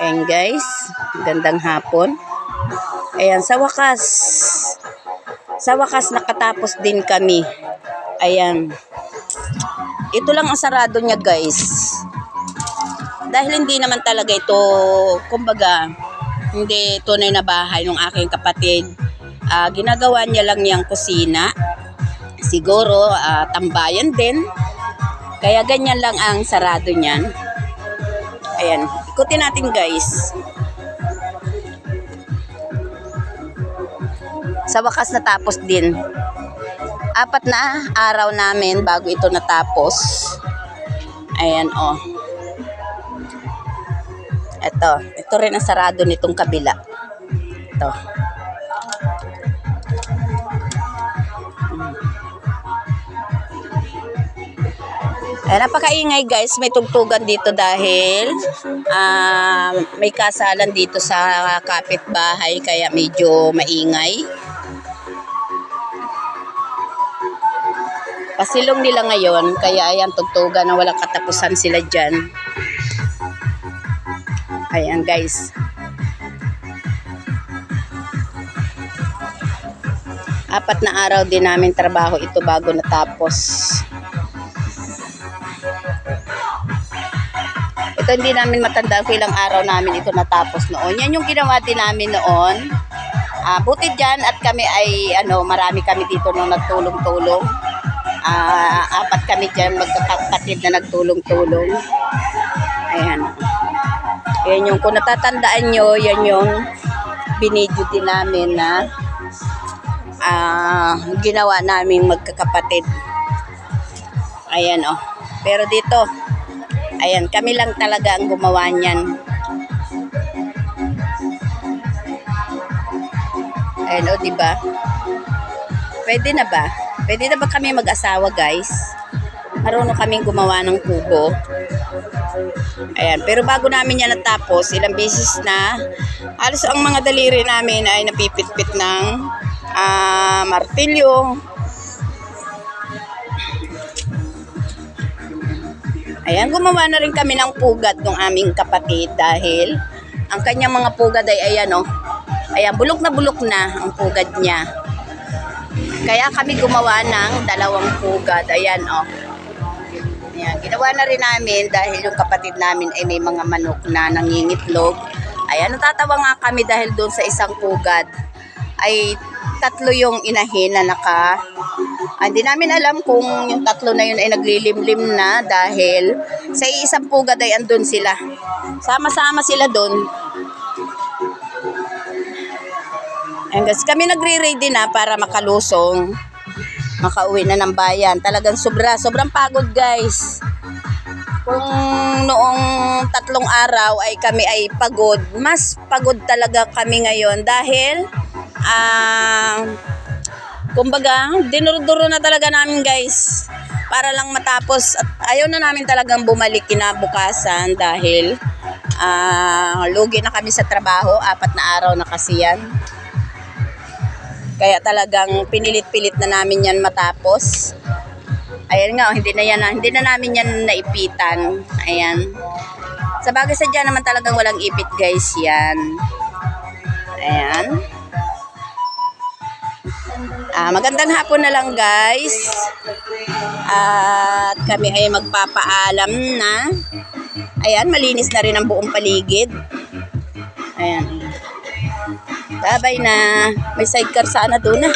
Ayan guys, gandang hapon. Ayan, sa wakas, sa wakas nakatapos din kami. Ayan. Ito lang ang sarado niya guys. Dahil hindi naman talaga ito, kumbaga, hindi tunay na bahay ng aking kapatid. Ah, ginagawa niya lang niyang kusina. Siguro, ah, tambayan din. Kaya ganyan lang ang sarado niyan. Ayan, ikutin natin guys. Sa wakas natapos din. Apat na araw namin bago ito natapos. Ayan, oh. Ito, ito rin ang sarado nitong kabila. Ito. Eh, napakaingay guys, may tugtugan dito dahil ah, may kasalan dito sa kapitbahay kaya medyo maingay. Pasilong nila ngayon kaya ayan tugtugan na walang katapusan sila dyan. Ayan guys. Apat na araw din namin trabaho ito bago natapos. Ito hindi namin matandaan kung ilang araw namin ito natapos noon. Yan yung ginawa din namin noon. Ah, buti dyan at kami ay ano, marami kami dito nung nagtulong-tulong. Ah, apat kami dyan magkakapatid na nagtulong-tulong. Ayan. Yan yung kung natatandaan nyo, yan yung binidyo din namin na ah, ginawa namin magkakapatid. Ayan oh. Pero dito, ayan, kami lang talaga ang gumawa niyan. Ayan oh, di ba? Pwede na ba? Pwede na ba kami mag-asawa, guys? Marunong kaming gumawa ng kubo. Ayan, pero bago namin yan natapos, ilang beses na, halos ang mga daliri namin ay napipitpit ng ah, martilyo. Ayan, gumawa na rin kami ng pugad ng aming kapatid dahil ang kanyang mga pugad ay ayan oh. Ayan, bulok na bulok na ang pugad niya. Kaya kami gumawa ng dalawang pugad. Ayan oh. Ayan, ginawa na rin namin dahil yung kapatid namin ay may mga manok na nangingitlog. Ayan, natatawa nga kami dahil doon sa isang pugad ay tatlo yung inahin na naka... Ah, Hindi namin alam kung yung tatlo na yun ay naglilimlim na dahil sa isang pugad ay andun sila. Sama-sama sila doon. Guys, kami nagre-ready na para makalusong. Makauwi na ng bayan. Talagang sobra, sobrang pagod guys. Kung noong tatlong araw ay kami ay pagod, mas pagod talaga kami ngayon dahil ah kumbaga, dinurduro na talaga namin guys para lang matapos at ayaw na namin talagang bumalik kinabukasan dahil ah lugi na kami sa trabaho, apat na araw na kasi yan. Kaya talagang pinilit-pilit na namin yan matapos. Ayan nga, oh, hindi na yan, hindi na namin yan naipitan. Ayan. Sa bagay sadya naman talagang walang ipit guys yan. Ayan. Ah, magandang hapon na lang guys. At kami ay magpapaalam na. Ayan, malinis na rin ang buong paligid. Ayan. Babay na. May sidecar sana doon na.